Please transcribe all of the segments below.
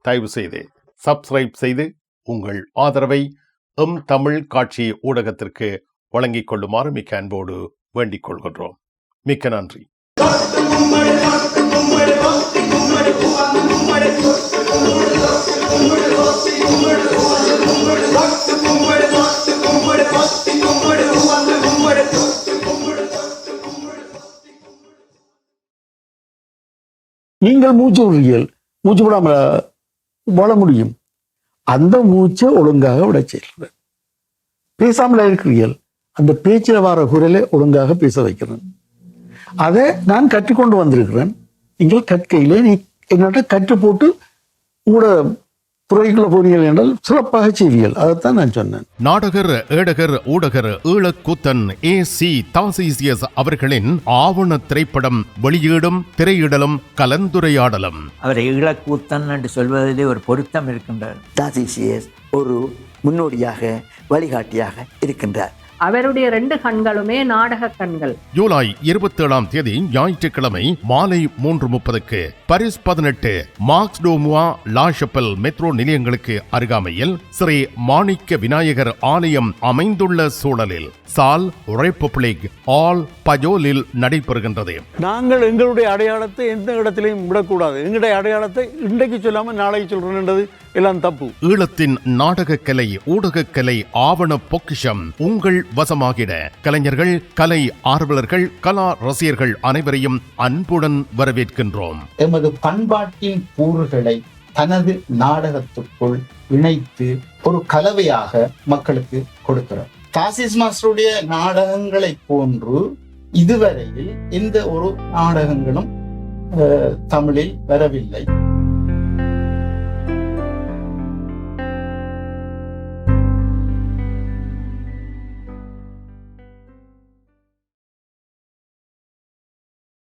தயவு செய்து சப்ஸ்கிரைப் செய்து உங்கள் ஆதரவை எம் தமிழ் காட்சி ஊடகத்திற்கு வழங்கிக் கொள்ளுமாறு மிக்க அன்போடு வேண்டிக் கொள்கின்றோம். மிக்க நன்றி. நீங்கள் மூச்சு விடுறீர்கள் மூச்சு விடாமல் வாழ முடியும். அந்த மூச்சை ஒழுங்காக விட செய்கிறேன் பேசாமல் இருக்கிறீர்கள். அந்த பேச்சில் வர குரலை ஒழுங்காக பேச வைக்கிறேன் அதை நான் கற்றுக்கொண்டு வந்திருக்கிறேன். நீங்கள் கற்கையிலே நீ என்னட்ட கற்று போட்டு உங்களோட துறைக்குள்ள போனீர்கள் என்றால் சிறப்பாக செய்வீர்கள் அதைத்தான் நான் சொன்னேன். நாடகர் ஏடகர் ஊடகர் ஈழக்கூத்தன் ஏ சி தாசிசியஸ் அவர்களின் ஆவண திரைப்படம் வெளியீடும் திரையிடலும் கலந்துரையாடலும். அவரை ஈழக்கூத்தன் என்று சொல்வதிலே ஒரு பொருத்தம் இருக்கின்றது தாசிசியஸ் ஒரு முன்னோடியாக வழிகாட்டியாக இருக்கின்றார். அவருடைய ரெண்டு கண்களுமே நாடக கண்கள். ஜூலை இருபத்தி ஏழாம் தேதி ஞாயிற்றுக்கிழமை மாலை மூன்று முப்பதுக்கு பரிஸ் பதினெட்டு மார்க்ஸ் டோமுவா லா ஷப்பல் மெட்ரோ நிலையங்களுக்கு அருகாமையில் ஸ்ரீ மாணிக்க விநாயகர் ஆலயம் அமைந்துள்ள சூழலில் சால் ரெப்பப்ளிக் ஆல் பஜோலில் நடைபெறுகின்றது. நாங்கள் எங்களுடைய அடையாளத்தை எந்த இடத்திலையும் விடக்கூடாது. எங்களுடைய அடையாளத்தை இன்றைக்கு சொல்லாம நாளைக்கு சொல்றேன்ன்றது எல்லாம் தப்பு ஈழத்தின் நாடகக் கலை ஊடகக் கலை ஆவண பொக்கிஷம் உங்கள் வசமாகிட. கலைஞர்கள் கலை ஆர்வலர்கள் கலா ரசிகர்கள் அனைவரையும் அன்புடன் வரவேற்கின்றோம். எமது பண்பாட்டின் கூறுகளை தனது நாடகத்துக்குள் இணைத்து ஒரு கலவையாக மக்களுக்கு கொடுக்கிறார் தாசிஸ் மாஸ்டருடைய நாடகங்களை போன்று இதுவரையில் எந்த ஒரு நாடகங்களும் அஹ், தமிழில் வரவில்லை.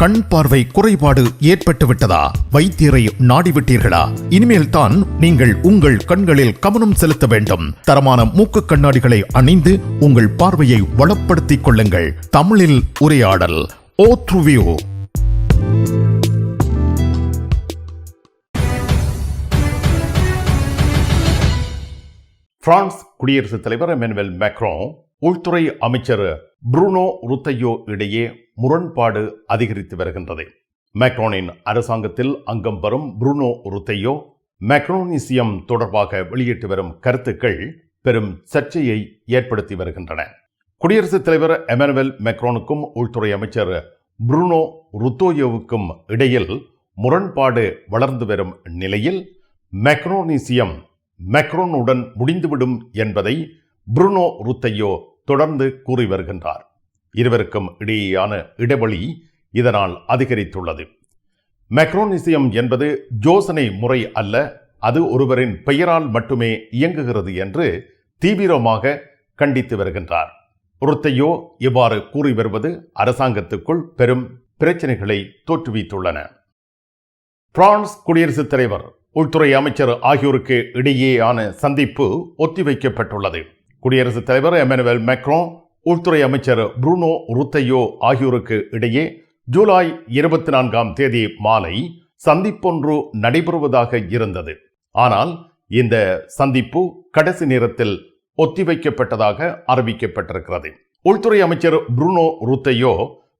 கண் பார்வை குறைபாடு ஏற்பட்டு விட்டதா வைத்தியரை நாடிவிட்டீர்களா? இனிமேல் தான் நீங்கள் உங்கள் கண்களில் கவனம் செலுத்த வேண்டும். தரமான மூக்கு கண்ணாடிகளை அணிந்து உங்கள் பார்வையை வளப்படுத்திக் கொள்ளுங்கள். தமிழில் உரையாடல் ஓத்ருவியோ பிரான்ஸ் குடியரசுத் தலைவர் மென்வெல் மேக்ரோ உள்துறை அமைச்சர் புருனோ ருத்தையோ இடையே முரண்பாடு அதிகரித்து வருகின்றது. மேக்ரோனின் அரசாங்கத்தில் அங்கம் வரும் புருனோ ருத்தையோ மேக்ரோனிசியம் தொடர்பாக வெளியிட்டு வரும் கருத்துக்கள் பெரும் சர்ச்சையை ஏற்படுத்தி வருகின்றன. குடியரசுத் தலைவர் எமனுவல் மேக்ரோனுக்கும் உள்துறை அமைச்சர் புருனோ ருத்தோயோவுக்கும் இடையில் முரண்பாடு வளர்ந்து வரும் நிலையில் மேக்ரோனிசியம் மேக்ரோனுடன் முடிந்துவிடும் என்பதை புருனோ ருத்தையோ தொடர்ந்து கூறி வருகின்றார். இருவருக்கும் இடையேயான இடைவெளி இதனால் அதிகரித்துள்ளது. மெக்ரோனிசியம் என்பது யோசனை முறை அல்ல அது ஒருவரின் பெயரால் மட்டுமே இயங்குகிறது என்று தீவிரமாக கண்டித்து வருகின்றார். ருத்தையோ இவ்வாறு கூறி வருவது அரசாங்கத்துக்குள் பெரும் பிரச்சனைகளை தோற்றுவித்துள்ளன. பிரான்ஸ் குடியரசுத் தலைவர் உள்துறை அமைச்சர் ஆகியோருக்கு இடையேயான சந்திப்பு ஒத்திவைக்கப்பட்டுள்ளது. குடியரசுத் தலைவர் எமனுவல் மெக்ரோன் உள்துறை அமைச்சர் புருனோ ருத்தையோ ஆகியோருக்கு இடையே ஜூலை இருபத்தி நான்காம் தேதி மாலை சந்திப்பொன்று நடைபெறுவதாக இருந்தது. ஆனால் இந்த சந்திப்பு கடைசி நேரத்தில் ஒத்திவைக்கப்பட்டதாக அறிவிக்கப்பட்டிருக்கிறது. உள்துறை அமைச்சர் புருனோ ருத்தையோ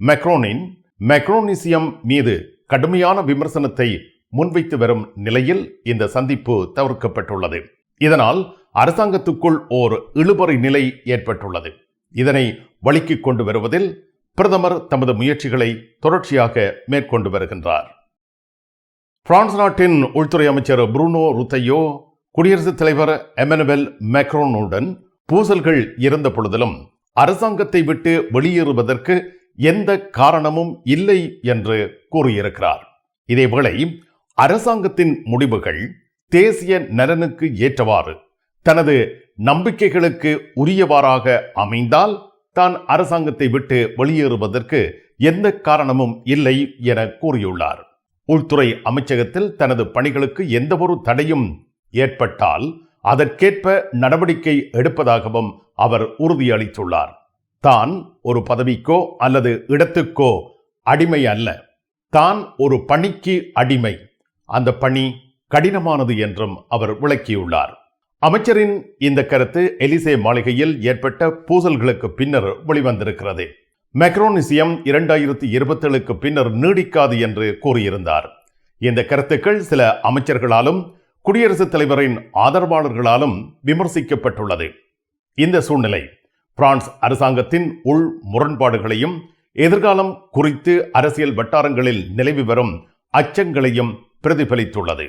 மெக்ரோனின் மெக்ரோனிசியம் மீது கடுமையான விமர்சனத்தை முன்வைத்து வரும் நிலையில் இந்த சந்திப்பு தவிர்க்கப்பட்டுள்ளது. இதனால் அரசாங்கத்துக்குள் ஓர் இழுபறி நிலை ஏற்பட்டுள்ளது. இதனை வழிக்கு கொண்டு வருவதில் பிரதமர் தமது முயற்சிகளை தொடர்ச்சியாக மேற்கொண்டு வருகின்றார். பிரான்ஸ் நாட்டின் உள்துறை அமைச்சர் புருனோ ருத்தையோ குடியரசுத் தலைவர் எமனுவல் மேக்ரோனுடன் பூசல்கள் இருந்த பொழுதிலும் அரசாங்கத்தை விட்டு வெளியேறுவதற்கு எந்த காரணமும் இல்லை என்று கூறியிருக்கிறார். இதேவேளை அரசாங்கத்தின் முடிவுகள் தேசிய நலனுக்கு ஏற்றவாறு தனது நம்பிக்கைகளுக்கு உரியவாறாக அமைந்தால் தான் அரசாங்கத்தை விட்டு வெளியேறுவதற்கு எந்த காரணமும் இல்லை என கூறியுள்ளார். உள்துறை அமைச்சகத்தில் தனது பணிகளுக்கு எந்தவொரு தடையும் ஏற்பட்டால் அதற்கேற்ப நடவடிக்கை எடுப்பதாகவும் அவர் உறுதியளித்துள்ளார். தான் ஒரு பதவிக்கோ அல்லது இடத்துக்கோ அடிமை அல்ல. தான் ஒரு பணிக்கு அடிமை. அந்த பணி கடினமானது என்றும் அவர் விளக்கியுள்ளார். அமைச்சரின் இந்த கருத்து எலிசே மாளிகையில் ஏற்பட்ட பூசல்களுக்கு பின்னர் வெளிவந்திருக்கிறது. மெக்ரோனிசியம் இரண்டாயிரத்தி இருபத்தேழுக்கு பின்னர் நீடிக்காது என்று கூறியிருந்தார். இந்த கருத்துக்கள் சில அமைச்சர்களாலும் குடியரசுத் தலைவரின் ஆதரவாளர்களாலும் விமர்சிக்கப்பட்டுள்ளது. இந்த சூழ்நிலை பிரான்ஸ் அரசாங்கத்தின் உள் முரண்பாடுகளையும் எதிர்காலம் குறித்து அரசியல் வட்டாரங்களில் நிலவி வரும் அச்சங்களையும் பிரதிபலித்துள்ளது.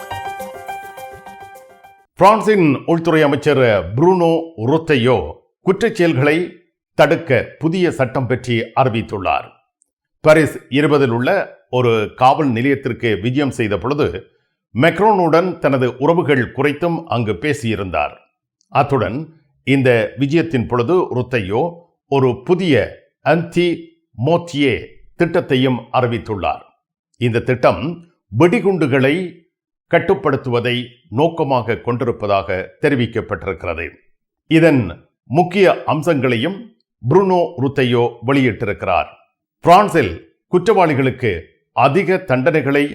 பிரான்சின் உள்துறை அமைச்சர் புரூனோ ருத்தையோ குற்றச் செயல்களை தடுக்க புதிய சட்டம் பற்றி அறிவித்துள்ளார். பாரிஸ் இருபதில் உள்ள ஒரு காவல் நிலையத்திற்கு விஜயம் செய்த பொழுது மெக்ரோனுடன் தனது உறவுகள் குறித்தும் அங்கு பேசியிருந்தார். அத்துடன் இந்த விஜயத்தின் பொழுது ருத்தையோ ஒரு புதிய அந்தி மோத்தியே திட்டத்தையும் அறிவித்துள்ளார். இந்த திட்டம் வெடிகுண்டுகளை கட்டுப்படுத்துவதை நோக்கமாக கொண்டிருப்பதாக தெரிவிக்கப்பட்டிருக்கிறது. இதன் முக்கிய அம்சங்களையும் புருனோ ருத்தையோ வெளியிட்டிருக்கிறார். பிரான்சில் குற்றவாளிகளுக்கு அதிக தண்டனைகளை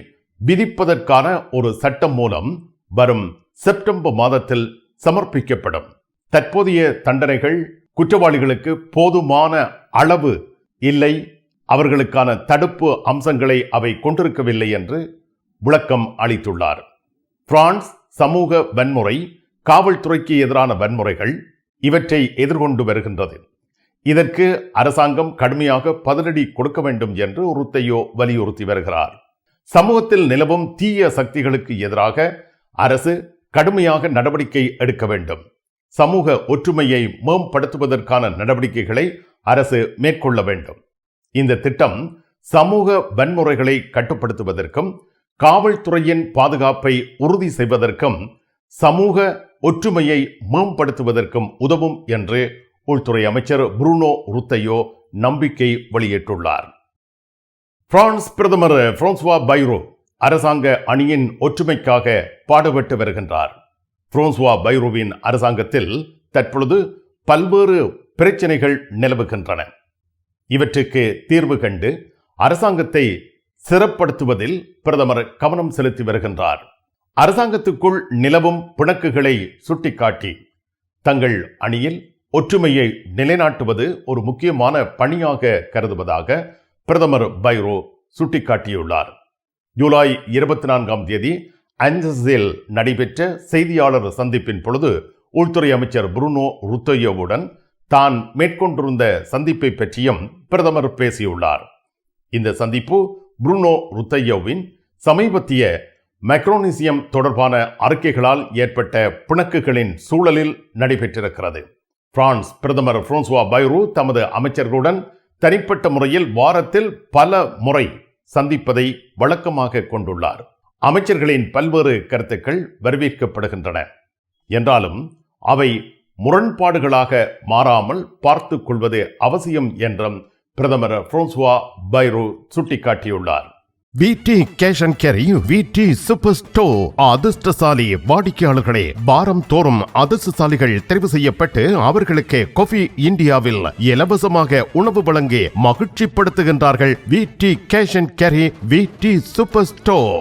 விதிப்பதற்கான ஒரு சட்டம் மூலம் வரும் செப்டம்பர் மாதத்தில் சமர்ப்பிக்கப்படும். தற்போதைய தண்டனைகள் குற்றவாளிகளுக்கு போதுமான அளவு இல்லை. அவர்களுக்கான தடுப்பு அம்சங்களை அவை கொண்டிருக்கவில்லை என்று விளக்கம் அளித்துள்ளார். பிரான்ஸ் சமூக வன்முறை காவல்துறைக்கு எதிரான வன்முறைகள் இவற்றை எதிர்கொண்டு வருகின்றது. இதற்கு அரசாங்கம் கடுமையாக பதிலடி கொடுக்க வேண்டும் என்று உருத்தையோ வலியுறுத்தி வருகிறார். சமூகத்தில் நிலவும் தீய சக்திகளுக்கு எதிராக அரசு கடுமையாக நடவடிக்கை எடுக்க வேண்டும். சமூக ஒற்றுமையை மேம்படுத்துவதற்கான நடவடிக்கைகளை அரசு மேற்கொள்ள வேண்டும். இந்த திட்டம் சமூக வன்முறைகளை கட்டுப்படுத்துவதற்கும் காவல்துறையின் பாதுகாப்பை உறுதி செய்வதற்கும் சமூக ஒற்றுமையை மேம்படுத்துவதற்கும் உதவும் என்று உள்துறை அமைச்சர் புருனோ ருத்தையோ நம்பிக்கை வெளியிட்டுள்ளார். பிரான்ஸ் பிரதமர் பிரான்சுவா பைரோ அரசாங்க அணியின் ஒற்றுமைக்காக பாடுபட்டு வருகின்றார். பிரான்சுவா பைரோவின் அரசாங்கத்தில் தற்பொழுது பல்வேறு பிரச்சனைகள் நிலவுகின்றன. இவற்றுக்கு தீர்வு கண்டு அரசாங்கத்தை சிறப்படுத்துவதில் பிரதமர் கவனம் செலுத்தி வருகின்றார். அரசாங்கத்துக்குள் நிலவும் பிணக்குகளை சுட்டிக்காட்டி தங்கள் அணியில் ஒற்றுமையை நிலைநாட்டுவது ஒரு முக்கியமான பணியாக கருதுவதாக பிரதமர் பைரோ சுட்டிக்காட்டியுள்ளார். ஜூலை இருபத்தி நான்காம் தேதி அஞ்சஸில் நடைபெற்ற செய்தியாளர் சந்திப்பின் பொழுது உள்துறை அமைச்சர் புருனோ ருத்தையோவுடன் தான் மேற்கொண்டிருந்த சந்திப்பை பற்றியும் பிரதமர் பேசியுள்ளார். இந்த சந்திப்பு புருனோ ருத்தையோவின் சமீபத்திய மெக்ரோனிசியம் தொடர்பான அறிக்கைகளால் ஏற்பட்ட பிணக்குகளின் சூழலில் நடைபெற்றிருக்கிறது. பிரான்ஸ் பிரதமர் பிரான்சுவா பைரு தமது அமைச்சர்களுடன் தனிப்பட்ட முறையில் வாரத்தில் பல முறை சந்திப்பதை வழக்கமாக கொண்டுள்ளார். அமைச்சர்களின் பல்வேறு கருத்துக்கள் வரவேற்கப்படுகின்றன என்றாலும் அவை முரண்பாடுகளாக மாறாமல் பார்த்துக் கொள்வது அவசியம் என்றும் பிரதமர் புரோன்சுவா பைரோ சுட்டிக்காட்டியுள்ளார். VT cash and carry VT super store அதிர்ஷ்டசாலி வாடிக்கையாளர்களே வாரம் தோறும் அதிர்ஷ்டசாலிகள் தெரிவு செய்யப்பட்டு அவர்களுக்கு கொஃபி இந்தியாவில் இலவசமாக உணவு வழங்கி மகிழ்ச்சிப்படுத்துகின்றார்கள் VT cash and carry VT super store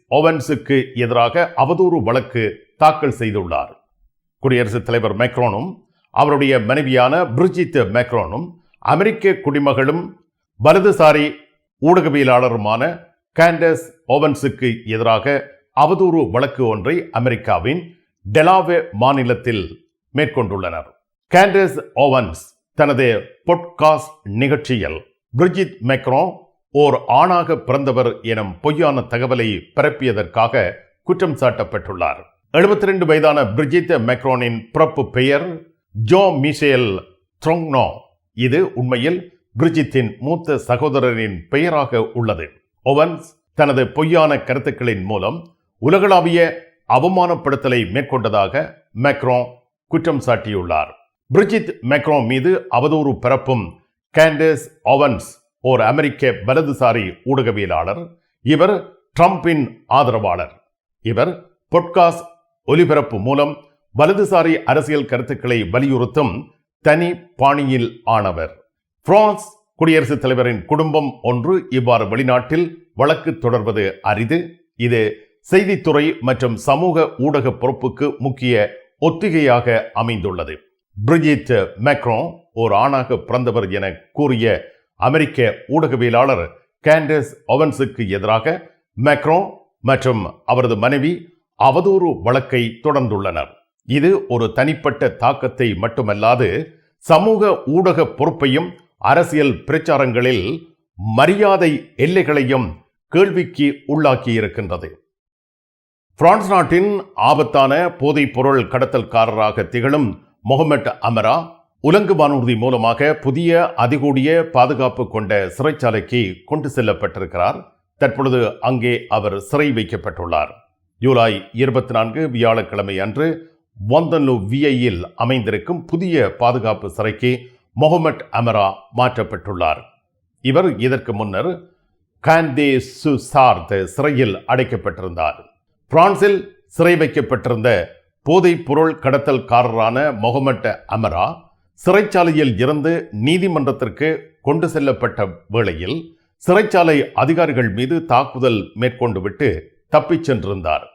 ஓவன்ஸுக்கு எதிராக அவதூறு வழக்கு தாக்கல் செய்துள்ளார். குடியரசுத் தலைவர் மேக்ரோனும் அவருடைய மனைவியான பிரிஜித் மேக்ரோனும் அமெரிக்க குடிமகளும் வலதுசாரி ஊடகவியலாளருமான கேண்டஸ் ஓவன்ஸுக்கு எதிராக அவதூறு வழக்கு ஒன்றை அமெரிக்காவின் டெலாவே மாநிலத்தில் மேற்கொண்டுள்ளனர். கேண்டஸ் ஓவன்ஸ் தனது பொட்காஸ்ட் நிகழ்ச்சியில் பிரிஜித் மேக்ரோ ஓர் ஆணாக பிறந்தவர் எனும் பொய்யான தகவலை பரப்பியதற்காக குற்றம் சாட்டப்பட்டுள்ளார் 72 ரெண்டு வயதான பிரிஜித் மெக்ரோனின் பிறப்பு பெயர் ஜோ மிஷேல் த்ரோங்னோ. இது உண்மையில் பிரிஜித்தின் மூத்த சகோதரரின் பெயராக உள்ளது. ஒவன்ஸ் தனது பொய்யான கருத்துக்களின் மூலம் உலகளாவிய அவமானப்படுத்தலை மேற்கொண்டதாக மேக்ரோ குற்றம் சாட்டியுள்ளார். பிரிஜித் மேக்ரோ மீது அவதூறு பரப்பும் கேண்டஸ் ஓவன்ஸ் ஓர் அமெரிக்க வலதுசாரி ஊடகவியலாளர் இவர் ட்ரம்பின் ஆதரவாளர். இவர் பொட்காஸ் ஒலிபரப்பு மூலம் வலதுசாரி அரசியல் கருத்துக்களை வலியுறுத்தும் தனி பாணியில் ஆனவர். பிரான்ஸ் குடியரசுத் தலைவரின் குடும்பம் ஒன்று இவ்வாறு வெளிநாட்டில் வழக்கு தொடர்வது அரிது. இது செய்தித்துறை மற்றும் சமூக ஊடக பொறுப்புக்கு முக்கிய ஒத்திகையாக அமைந்துள்ளது. பிரிஜித் மேக்ரோ ஓர் ஆணாக பிறந்தவர் என கூறிய அமெரிக்க ஊடகவியலாளர் கேண்டஸ் ஒவன்ஸுக்கு எதிராக மேக்ரோ மற்றும் அவரது மனைவி அவதூறு வழக்கை தொடர்ந்துள்ளனர். இது ஒரு தனிப்பட்ட தாக்கத்தை மட்டுமல்லாது சமூக ஊடக பொறுப்பையும் அரசியல் பிரச்சாரங்களில் மரியாதை எல்லைகளையும் கேள்விக்கு உள்ளாக்கி இருக்கின்றது பிரான்ஸ் நாட்டின் ஆபத்தான போதைப் பொருள் கடத்தல்காரராக திகழும் முகமட் அமரா உலங்கு வானூர்தி மூலமாக புதிய அதிகூடிய பாதுகாப்பு கொண்ட சிறைச்சாலைக்கு கொண்டு செல்லப்பட்டிருக்கிறார். தற்பொழுது அங்கே அவர் சிறை வைக்கப்பட்டுள்ளார். ஜூலை இருபத்தி நான்கு வியாழக்கிழமை அன்று வந்தனு விஐயில் அமைந்திருக்கும் புதிய பாதுகாப்பு சிறைக்கு முகமட் அமரா மாற்றப்பட்டுள்ளார். இவர் இதற்கு முன்னர் காந்தே சுசார்த் சிறையில் அடைக்கப்பட்டிருந்தார். பிரான்சில் சிறை வைக்கப்பட்டிருந்த போதைப் பொருள் கடத்தல்காரரான முகமட் அமரா சிறைச்சாலையில் இருந்து நீதிமன்றத்திற்கு கொண்டு செல்லப்பட்ட வேளையில் சிறைச்சாலை அதிகாரிகள் மீது தாக்குதல் மேற்கொண்டு விட்டு தப்பிச் சென்றிருந்தார்.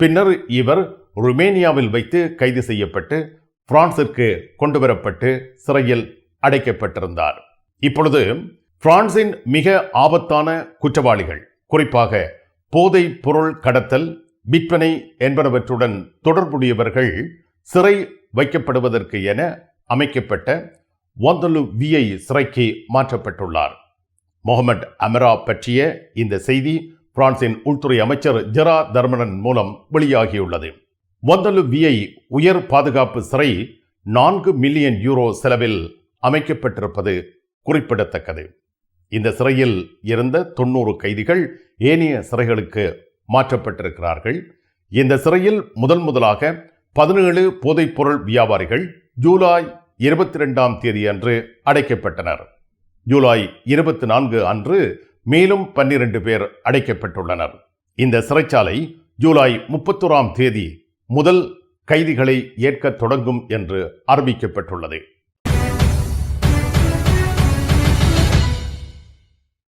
பின்னர் இவர் ருமேனியாவில் வைத்து கைது செய்யப்பட்டு பிரான்சிற்கு கொண்டு வரப்பட்டு சிறையில் அடைக்கப்பட்டிருந்தார். இப்பொழுது பிரான்சின் மிக ஆபத்தான குற்றவாளிகள் குறிப்பாக போதை பொருள் கடத்தல் விற்பனை என்பனவற்றுடன் தொடர்புடையவர்கள் சிறை வைக்கப்படுவதற்கு என அமைக்கப்பட்ட ஒந்தலு விஐ சிறைக்கு மாற்றப்பட்டுள்ளார். முகமது அமரா பற்றிய இந்த செய்தி பிரான்சின் உள்துறை அமைச்சர் ஜெரா தர்மனன் மூலம் வெளியாகியுள்ளது. ஒந்தலு விஐ உயர் பாதுகாப்பு சிறை நான்கு மில்லியன் யூரோ செலவில் அமைக்கப்பட்டிருப்பது குறிப்பிடத்தக்கது. இந்த சிறையில் இருந்த தொண்ணூறு கைதிகள் ஏனைய சிறைகளுக்கு மாற்றப்பட்டிருக்கிறார்கள். இந்த சிறையில் முதன் முதலாக பதினேழு போதைப்பொருள் வியாபாரிகள் ஜூலை இருபத்தி ரெண்டாம் தேதி அன்று அடைக்கப்பட்டனர். ஜூலை இருபத்தி நான்கு அன்று மேலும் பன்னிரண்டு பேர் அடைக்கப்பட்டுள்ளனர். இந்த சிறைச்சாலை ஜூலை முப்பத்தோராம் தேதி முதல் கைதிகளை ஏற்க தொடங்கும் என்று அறிவிக்கப்பட்டுள்ளது.